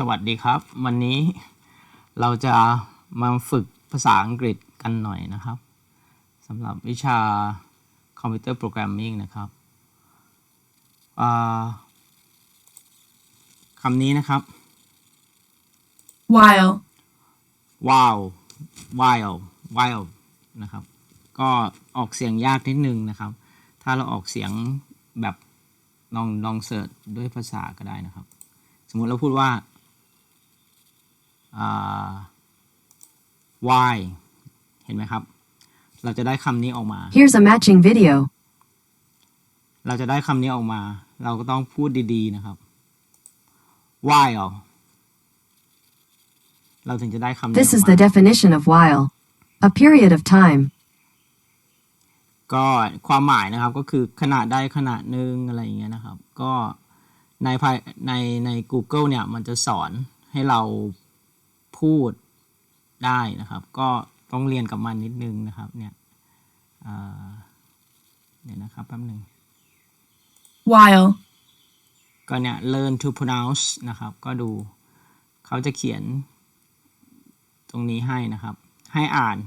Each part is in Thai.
สวัสดีครับ วันนี้เราจะมาฝึกภาษาอังกฤษกันหน่อยนะครับสำหรับวิชาคอมพิวเตอร์โปรแกรมมิ่งนะครับอ่าคำนี้นะครับ while, wow while while นะครับ ก็ออกเสียงยากนิดนึงนะครับ ถ้าเราออกเสียงแบบลองลองเสิร์ชด้วยภาษาก็ได้นะครับ สมมุติเราพูดว่า อ่า why เห็นไหมครับ เราจะได้คำนี้ออกมา Here's a matching video. เราจะได้คำนี้ออกมา เราก็ต้องพูดดีๆนะครับ while เราถึงจะได้คำนี้ This ออ is ก the มา definition of while. A period of time. ก็ความหมายนะครับก็คือขนาดใดขนาดหนึ่งอะไรอย่างเงี้ยนะครับ ก็ในภายในใน Google เนี่ยมันจะสอนให้เรา พูดได้นะครับ ก็ต้องเรียนกับมันนิดนึงนะครับเนี่ยอ่าเดี๋ยวนะครับแป๊บหนึ่ง while, ก็เนี่ย learn to pronounce นะครับ ก็ดูเขาจะเขียนตรงนี้ให้นะครับ ให้อ่าน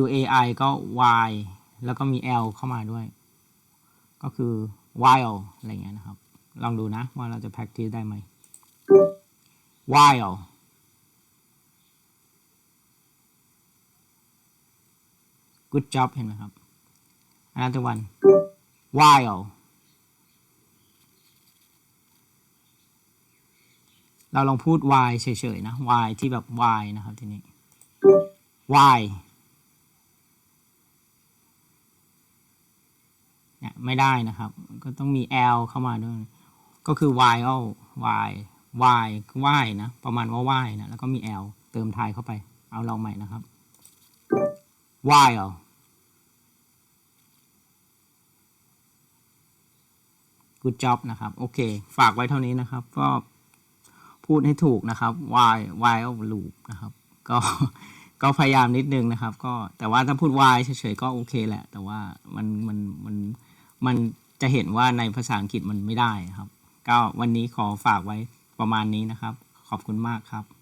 W A I ก็ Y แล้วก็มี L เข้ามาด้วย ก็คือ while อะไรเงี้ยนะครับ ลองดูนะว่าเราจะ practice ได้ไหม while good job เห็นไหมครับ another one while เราลองพูด why เฉยๆนะ why ที่แบบ why นะครับทีนี้ why เนี่ยไม่ได้นะครับ ก็ต้องมี l เข้ามาด้วย ก็คือ while why why คือ why นะ ประมาณว่า why นะ แล้วก็มี l เติมท้ายเข้าไป เอาลองใหม่นะครับ while good job นะครับ โอเค ฝากไว้เท่านี้นะครับ ก็พูดให้ถูกนะครับ why while loop นะครับ ก็ก็พยายามนิดนึงนะครับ ก็แต่ว่าถ้าพูด why เฉยๆก็โอเคแหละ แต่ว่ามันมันมันมันจะเห็นว่าในภาษาอังกฤษมันไม่ได้ครับ ก็วันนี้ขอฝากไว้ประมาณนี้นะครับ ขอบคุณมากครับ